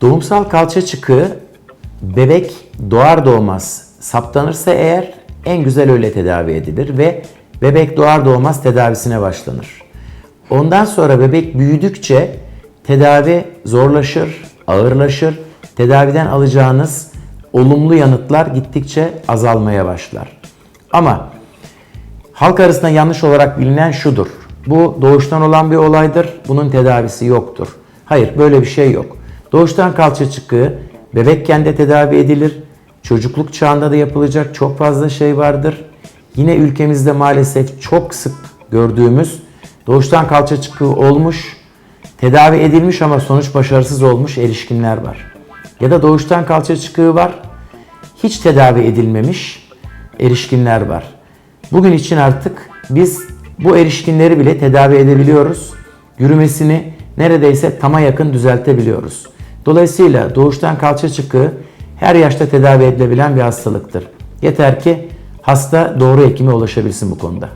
Doğumsal kalça çıkığı bebek doğar doğmaz saptanırsa eğer en güzel öyle tedavi edilir ve bebek doğar doğmaz tedavisine başlanır. Ondan sonra bebek büyüdükçe tedavi zorlaşır, ağırlaşır. Tedaviden alacağınız olumlu yanıtlar gittikçe azalmaya başlar. Ama Halk arasında yanlış olarak bilinen şudur. Bu doğuştan olan bir olaydır. Bunun tedavisi yoktur. Hayır böyle bir şey yok. Doğuştan kalça çıkığı bebekken de tedavi edilir. Çocukluk çağında da yapılacak çok fazla şey vardır. Yine ülkemizde maalesef çok sık gördüğümüz doğuştan kalça çıkığı olmuş, tedavi edilmiş ama sonuç başarısız olmuş erişkinler var. Ya da doğuştan kalça çıkığı var, hiç tedavi edilmemiş erişkinler var. Bugün için artık biz bu erişkinleri bile tedavi edebiliyoruz. Yürümesini neredeyse tama yakın düzeltebiliyoruz. Dolayısıyla doğuştan kalça çıkığı her yaşta tedavi edilebilen bir hastalıktır. Yeter ki hasta doğru hekime ulaşabilsin bu konuda.